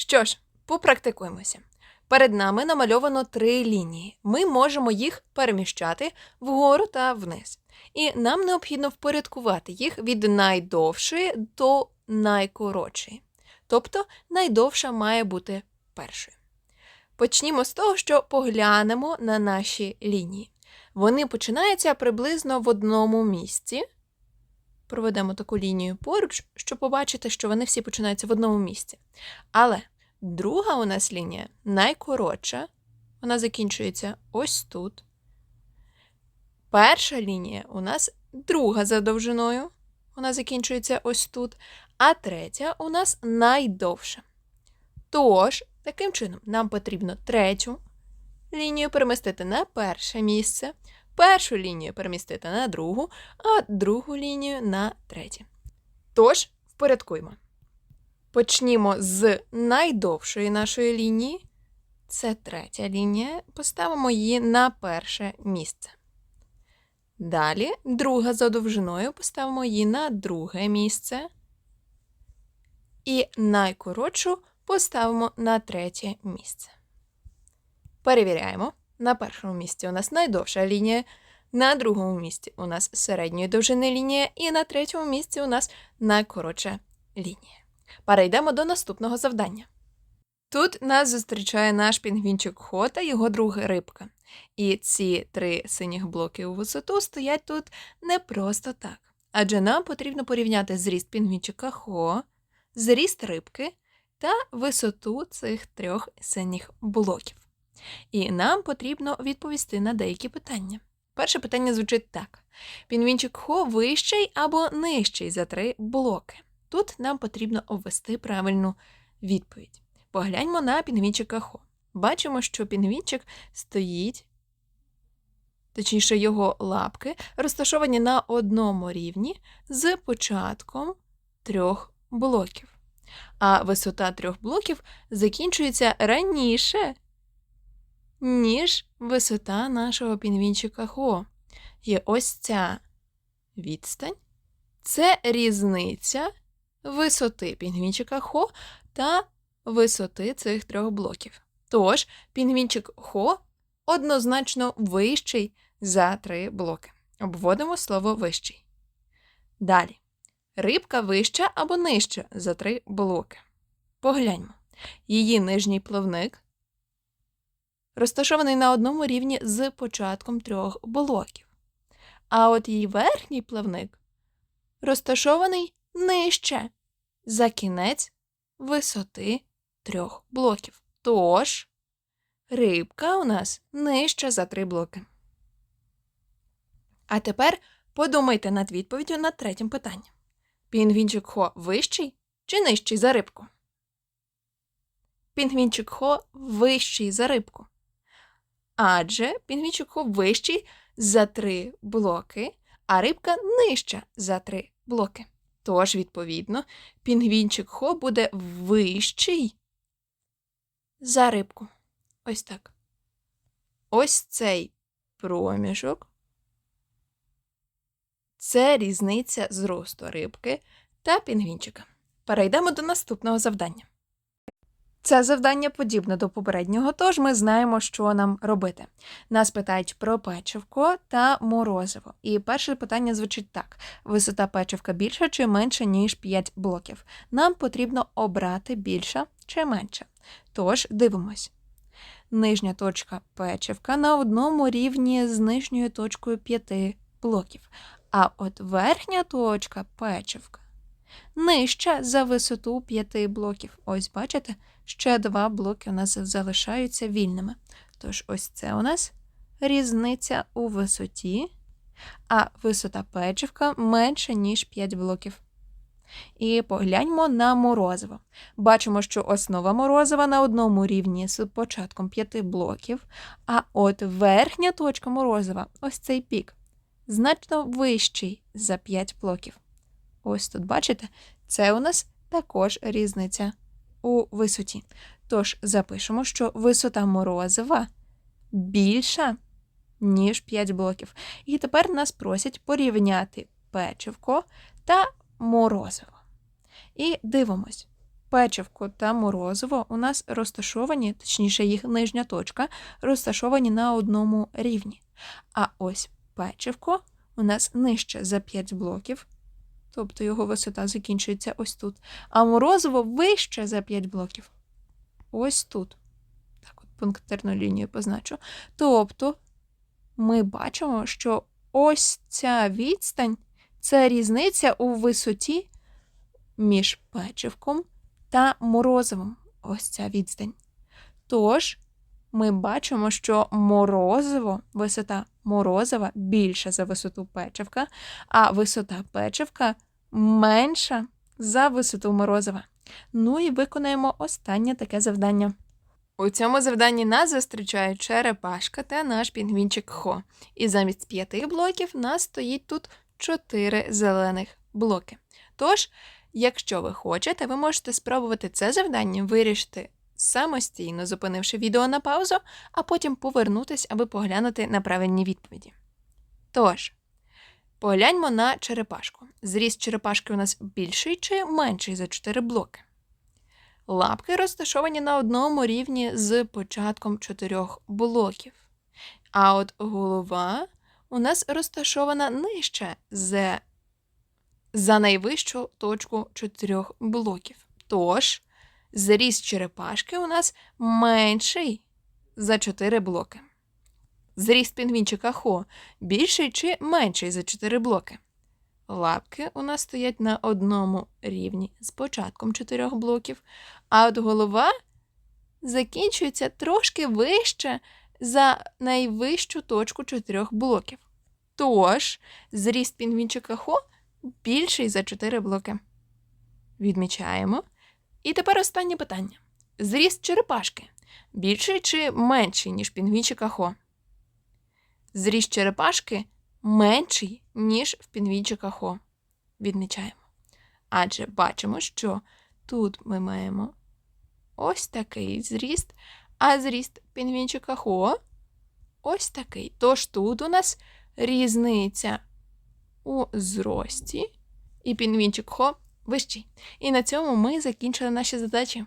Що ж, попрактикуємося. Перед нами намальовано три лінії. Ми можемо їх переміщати вгору та вниз. І нам необхідно впорядкувати їх від найдовшої до найкоротшої. Тобто найдовша має бути першою. Почнімо з того, що поглянемо на наші лінії. Вони починаються приблизно в одному місці. Проведемо таку лінію поруч, щоб побачити, що вони всі починаються в одному місці. Але друга у нас лінія найкоротша, вона закінчується ось тут. Перша лінія у нас друга за довжиною, вона закінчується ось тут, а третя у нас найдовша. Тож, таким чином, нам потрібно третю лінію перемістити на перше місце, першу лінію перемістити на другу, а другу лінію на третє. Тож, впорядкуємо. Почнімо з найдовшої нашої лінії. Це третя лінія. Поставимо її на перше місце. Далі, друга за довжиною, поставимо її на друге місце. І найкоротшу поставимо на третє місце. Перевіряємо. На першому місці у нас найдовша лінія, на другому місці у нас середньої довжини лінія, і на третьому місці у нас найкоротша лінія. Перейдемо до наступного завдання. Тут нас зустрічає наш пінгвінчик Хо та його друга рибка. І ці три синіх блоки у висоту стоять тут не просто так. Адже нам потрібно порівняти зріст пінгвінчика Хо, зріст рибки та висоту цих трьох синіх блоків. І нам потрібно відповісти на деякі питання. Перше питання звучить так: пінгвінчик Хо вищий або нижчий за три блоки. Тут нам потрібно обвести правильну відповідь. Погляньмо на пінгвінчика Хо. Бачимо, що пінгвінчик стоїть, точніше, його лапки розташовані на одному рівні з початком трьох блоків. А висота трьох блоків закінчується раніше, ніж висота нашого пінгвінчика Хо. І ось ця відстань це різниця висоти пінгвінчика Хо та висоти цих трьох блоків. Тож, пінгвінчик Хо однозначно вищий за три блоки. Обводимо слово вищий. Далі. Рибка вища або нижча за три блоки. Погляньмо. Її нижній плавник розташований на одному рівні з початком трьох блоків. А от її верхній плавник розташований нижче за кінець висоти трьох блоків. Тож, рибка у нас нижча за три блоки. А тепер подумайте над відповіддю на третім питанням. Пінгвінчик Хо вищий чи нижчий за рибку? Пінгвінчик Хо вищий за рибку. Адже пінгвінчик Хо вищий за три блоки, а рибка нижча за три блоки. Тож, відповідно, пінгвінчик Хо буде вищий за рибку. Ось так. Ось цей проміжок. Це різниця зросту рибки та пінгвінчика. Перейдемо до наступного завдання. Це завдання подібне до попереднього, тож ми знаємо, що нам робити. Нас питають про печивко та морозиво. І перше питання звучить так: висота печивка більша чи менша, ніж 5 блоків. Нам потрібно обрати більша чи менша. Тож дивимось. Нижня точка печивка на одному рівні з нижньою точкою 5 блоків. А от верхня точка печивка нижча за висоту 5 блоків. Ось, бачите, ще два блоки у нас залишаються вільними. Тож, ось це у нас різниця у висоті, а висота печивка менша, ніж 5 блоків. І погляньмо на морозиво. Бачимо, що основа морозива на одному рівні з початком 5 блоків, а от верхня точка морозива, ось цей пік, значно вищий за 5 блоків. Ось тут, бачите, це у нас також різниця у висоті. Тож запишемо, що висота морозива більша, ніж 5 блоків. І тепер нас просять порівняти печивко та морозиво. І дивимось. печивко та морозиво у нас розташовані, точніше, їх нижня точка, розташовані на одному рівні. А ось печивко у нас нижче за 5 блоків, тобто його висота закінчується ось тут. А морозиво вище за 5 блоків. Ось тут. Так, от пунктирну лінію позначу. Тобто ми бачимо, що ось ця відстань це різниця у висоті між печивком та морозивом. Ось ця відстань. Тож, ми бачимо, що морозиво, висота морозива більша за висоту печивка, а висота печивка менша за висоту морозива. Ну і виконаємо останнє таке завдання. У цьому завданні нас зустрічають черепашка та наш пінгвінчик Хо. І замість п'яти блоків нас стоїть тут чотири зелених блоки. Тож, якщо ви хочете, ви можете спробувати це завдання вирішити самостійно, зупинивши відео на паузу, а потім повернутись, аби поглянути на правильні відповіді. Тож, погляньмо на черепашку. Зріст черепашки у нас більший чи менший за 4 блоки. Лапки розташовані на одному рівні з початком чотирьох блоків. А от голова у нас розташована нижче за, за найвищу точку чотирьох блоків. Тож, зріст черепашки у нас менший за 4 блоки. Зріст пінгвінчика Хо більший чи менший за 4 блоки. Лапки у нас стоять на одному рівні з початком чотирьох блоків, а от голова закінчується трошки вище за найвищу точку чотирьох блоків. Тож, зріст пінгвінчика Хо більший за 4 блоки. Відмічаємо. І тепер останнє питання: зріст черепашки більший чи менший, ніж пінгвінчика Хо? Зріст черепашки менший, ніж в пінгвінчика Хо. Відмічаємо. Адже бачимо, що тут ми маємо ось такий зріст, а зріст пінгвінчика Хо ось такий. Тож тут у нас різниця у зрості, і пінгвінчик Хо вищий. І на цьому ми закінчили наші задачі.